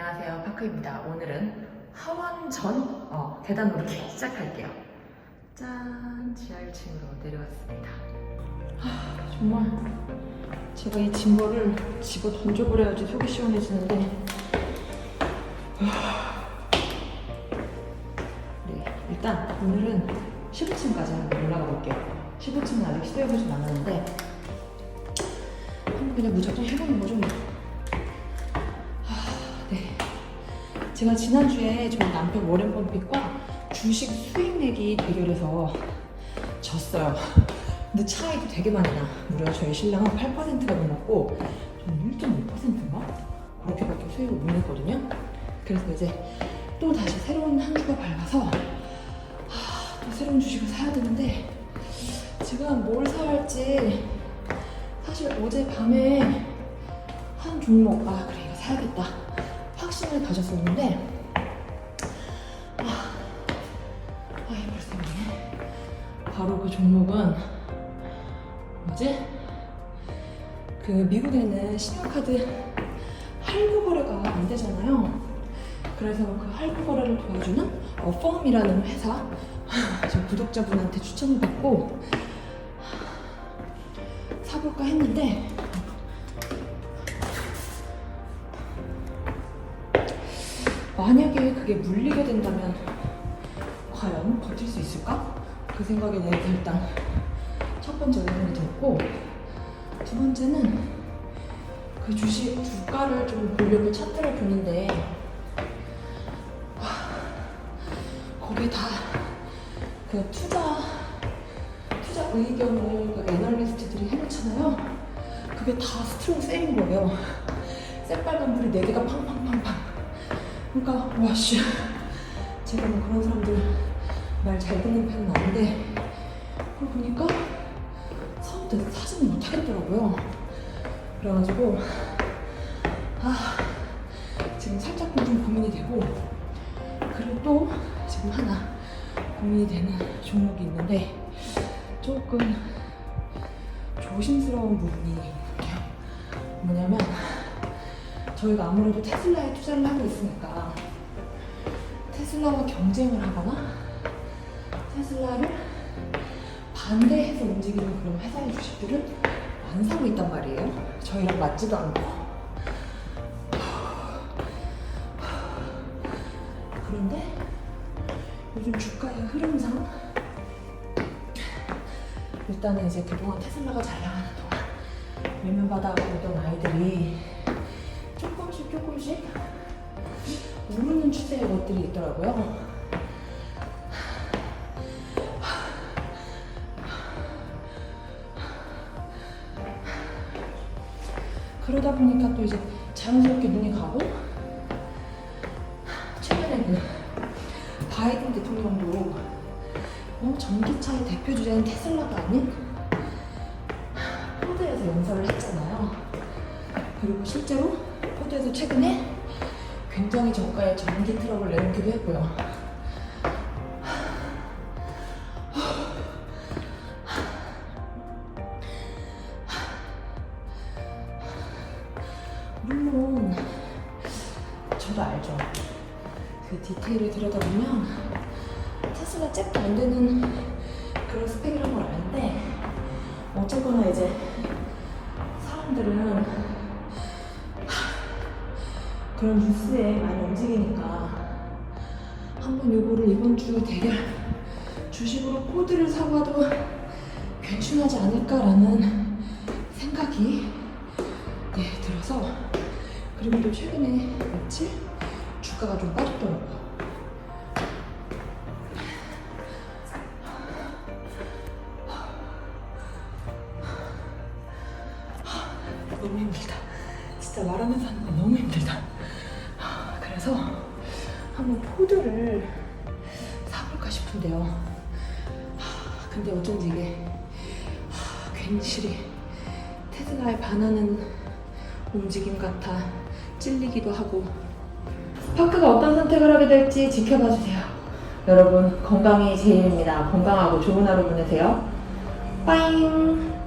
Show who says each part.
Speaker 1: 안녕하세요. 파크입니다. 오늘은 하원전 어, 계단 오르기 시작할게요. 짠! 지하 1층으로 내려왔습니다.
Speaker 2: 정말. 제가 이 짐벌을 집어 던져버려야지 속이 시원해지는데. 네, 일단 오늘은 15층까지 한번 올라가 볼게요. 15층은 아직 시도해보진 않았는데 한번 그냥 무조건 해보는 거죠 제가 지난주에 저희 남편 워렌 범핏과 주식 수익 내기 대결에서 졌어요 근데 차이도 되게 많이 나. 무려 저희 신랑은 8%가 넘었고 저는 1.5%인가? 그렇게밖에 수익을 못 냈거든요. 그래서 이제 또 다시 새로운 한 주가 밝아서 하, 또 새로운 주식을 사야 되는데 지금 뭘 사야 할지 사실 어제 밤에 한 종목 아 그래 이거 사야겠다 확신을 가졌었는데 아, 아 이걸 생각해 바로 그 종목은 뭐지? 그 미국에는 신용카드 할부 거래가 안 되잖아요. 그래서 그 할부 거래를 도와주는 어, 펌이라는 회사 저 구독자분한테 추천을 받고 사볼까 했는데 만약에 그게 물리게 된다면 과연 버틸 수 있을까? 그 생각에 대해서 일단 첫 번째 의문이 들었고 두 번째는 그 주식 주가를 좀 보려고 차트를 보는데 와, 거기 다그 투자 투자 의견을 그 애널리스트들이 해놓잖아요. 그게 다 스트롱 셀인 거예요. 새빨간 불이 네 개가 팡팡팡팡. 그러니까 와씨 제가 뭐 그런 사람들 말 잘 듣는 편은 아닌데 그걸 보니까 처음부터 사지는 못하겠더라고요. 그래가지고 아 지금 살짝 좀 고민이 되고 그리고 또 지금 하나 고민이 되는 종목이 있는데 조금 조심스러운 부분이 있는데요. 뭐냐면 저희가 아무래도 테슬라에 투자를 하고 있으니까 테슬라와 경쟁을 하거나 테슬라를 반대해서 움직이는 그런 회사의 주식들은 안 사고 있단 말이에요. 저희랑 맞지도 않고. 그런데 요즘 주가의 흐름상 일단은 이제 그동안 테슬라가 잘 나가는 동안 외면받아오고 있던 아이들이 조금씩 오르는 추세의 것들이 있더라고요. 그러다 보니까 또 이제 자연스럽게 눈이 가고 최근에 그 바이든 대통령도 어, 전기차의 대표 주자인 테슬라가 아닌 포드에서 연설을 했잖아요. 그리고 실제로 포드에서 최근에 굉장히 저가의 전기 트럭을 내놓기도 했고요. 물론 저도 알죠. 그 디테일을 들여다보면 테슬라 잽도 안 되는 그런 스펙이란 걸 아는데 어쨌거나 이제 사람들은 하, 그런 뉴스에 많이 움직이니까 한번 요거를 이번 주 대결 주식으로 코드를 사봐도 괜찮하지 않을까라는 생각이 네, 들어서 그리고 또 최근에 며칠 주가가 좀 빠졌더라고요. 진짜 말하면서 하는 거 너무 힘들다. 그래서 한번 포드를 사볼까 싶은데요. 근데 어쩐지 이게 괜시리 테슬라에 반하는 움직임 같아 찔리기도 하고 파크가 어떤 선택을 하게 될지 지켜봐 주세요. 여러분 건강이 제일입니다. 건강하고 좋은 하루 보내세요. 빠잉.